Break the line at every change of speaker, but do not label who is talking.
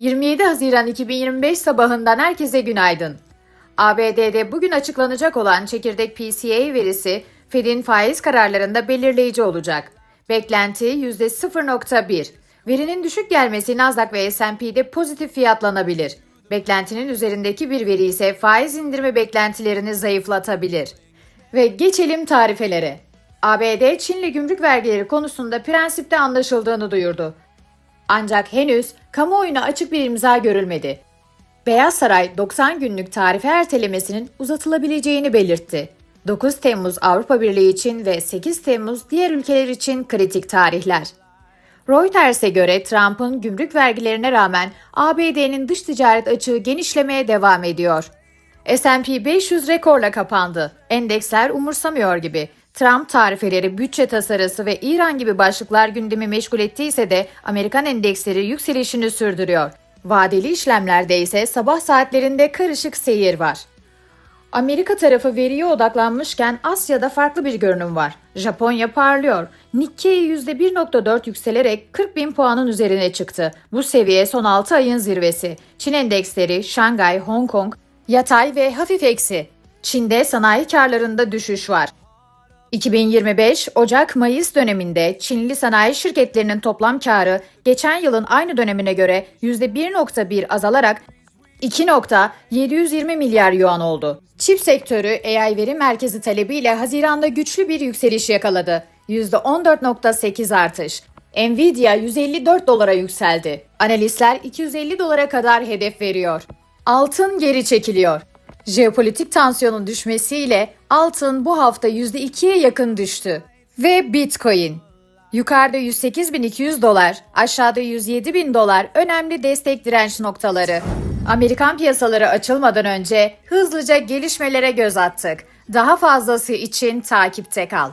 27 Haziran 2025 sabahından herkese günaydın. ABD'de bugün açıklanacak olan çekirdek PCA verisi Fed'in faiz kararlarında belirleyici olacak. Beklenti %0.1. Verinin düşük gelmesi Nasdaq ve S&P'de pozitif fiyatlanabilir. Beklentinin üzerindeki bir veri ise faiz indirme beklentilerini zayıflatabilir. Ve geçelim tarifelere. ABD Çinli gümrük vergileri konusunda prensipte anlaşıldığını duyurdu. Ancak henüz kamuoyuna açık bir imza görülmedi. Beyaz Saray 90 günlük tarife ertelemesinin uzatılabileceğini belirtti. 9 Temmuz Avrupa Birliği için ve 8 Temmuz diğer ülkeler için kritik tarihler. Reuters'e göre Trump'ın gümrük vergilerine rağmen ABD'nin dış ticaret açığı genişlemeye devam ediyor. S&P 500 rekorla kapandı. Endeksler umursamıyor gibi. Trump tarifeleri, bütçe tasarısı ve İran gibi başlıklar gündemi meşgul ettiyse de Amerikan endeksleri yükselişini sürdürüyor. Vadeli işlemlerde ise sabah saatlerinde karışık seyir var. Amerika tarafı veriye odaklanmışken Asya'da farklı bir görünüm var. Japonya parlıyor. Nikkei %1.4 yükselerek 40 bin puanın üzerine çıktı. Bu seviye son 6 ayın zirvesi. Çin endeksleri, Şangay, Hong Kong, yatay ve hafif eksi. Çin'de sanayi karlarında düşüş var. 2025 Ocak-Mayıs döneminde Çinli sanayi şirketlerinin toplam karı geçen yılın aynı dönemine göre %1.1 azalarak 2.720 milyar yuan oldu. Çip sektörü AI veri merkezi talebiyle Haziran'da güçlü bir yükseliş yakaladı. %14.8 artış. Nvidia 154 dolara yükseldi. Analistler 250 dolara kadar hedef veriyor. Altın geri çekiliyor. Jeopolitik tansiyonun düşmesiyle altın bu hafta %2'ye yakın düştü. Ve Bitcoin. Yukarıda 108.200 dolar, aşağıda 107.000 dolar önemli destek direnç noktaları. Amerikan piyasaları açılmadan önce hızlıca gelişmelere göz attık. Daha fazlası için takipte kal.